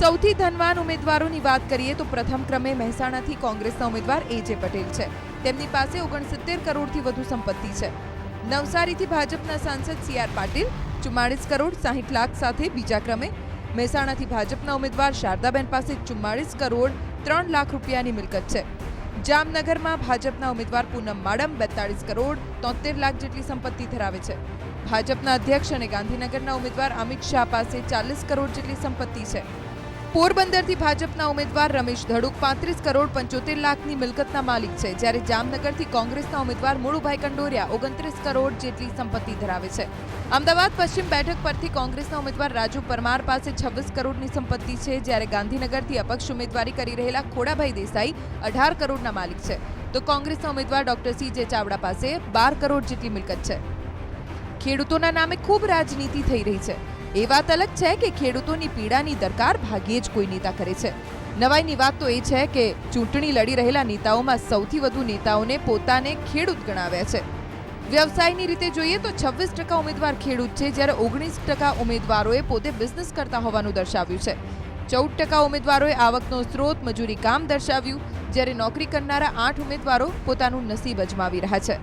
સૌથી ધનવાન ઉમેદવારોની વાત કરીએ તો પ્રથમ ક્રમે મહેસાણાથી કોંગ્રેસના ઉમેદવાર એજે પટેલ છે. તેમની પાસે ઓગણસિત્તેર કરોડથી વધુ સંપત્તિ છે. નવસારીથી ભાજપના સાંસદ સી આર પાટીલ, ચુમ્માળીસ કરોડ સાહીઠ લાખ સાથે બીજા ક્રમે મહેસાણાથી ભાજપના ઉમેદવાર શારદાબેન પાસે ચુમ્માળીસ કરોડ ત્રણ લાખ રૂપિયાની મિલકત છે. જામનગરમાં ભાજપના ઉમેદવાર પૂનમ માડમ બેતાળીસ કરોડ તોતેર લાખ જેટલી સંપત્તિ ધરાવે છે. ભાજપના અધ્યક્ષ અને ગાંધીનગરના ઉમેદવાર અમિત શાહ પાસે ચાલીસ કરોડ જેટલી સંપત્તિ છે. પોરબંદરથી ભાજપના ઉમેદવાર રમેશ ધડુક પાંત્રીસ કરોડ પંચોતેર લાખની મિલકતના માલિક છે, જ્યારે જામનગરથી કોંગ્રેસના ઉમેદવાર મુળુભાઈ કંડોરિયા ઓગણત્રીસ કરોડ જેટલી સંપત્તિ ધરાવે છે. અમદાવાદ પશ્ચિમ બેઠક પરથી કોંગ્રેસના ઉમેદવાર રાજુ પરમાર પાસે છવ્વીસ કરોડની સંપત્તિ છે, જ્યારે ગાંધીનગરથી અપક્ષ ઉમેદવારી કરી રહેલા ખોડાભાઈ દેસાઈ અઢાર કરોડના માલિક છે. તો કોંગ્રેસના ઉમેદવાર ડોક્ટર સી જે ચાવડા પાસે બાર કરોડ જેટલી મિલકત છે. ખેડૂતોના નામે ખૂબ રાજનીતિ થઈ રહી છે. એ વાત અલગ છે કે ખેડૂતોની પીડાની દરકાર ભાગ્યે જ કોઈ નેતા કરે છે. નવાઈની વાત તો એ છે કે ચૂંટણી લડી રહેલા નેતાઓમાં સૌથી વધુ નેતાઓને પોતાને ખેડૂત ગણાવ્યા છે. વ્યવસાયની રીતે જોઈએ તો છવ્વીસ ટકા ઉમેદવાર ખેડૂત છે, જ્યારે ઓગણીસ ટકા ઉમેદવારોએ પોતે બિઝનેસ કરતા હોવાનું દર્શાવ્યું છે. ચૌદ ટકા ઉમેદવારોએ આવકનો સ્ત્રોત, મજૂરી કામ દર્શાવ્યું, જ્યારે નોકરી કરનારા આઠ ઉમેદવારો પોતાનું નસીબ અજમાવી રહ્યા છે.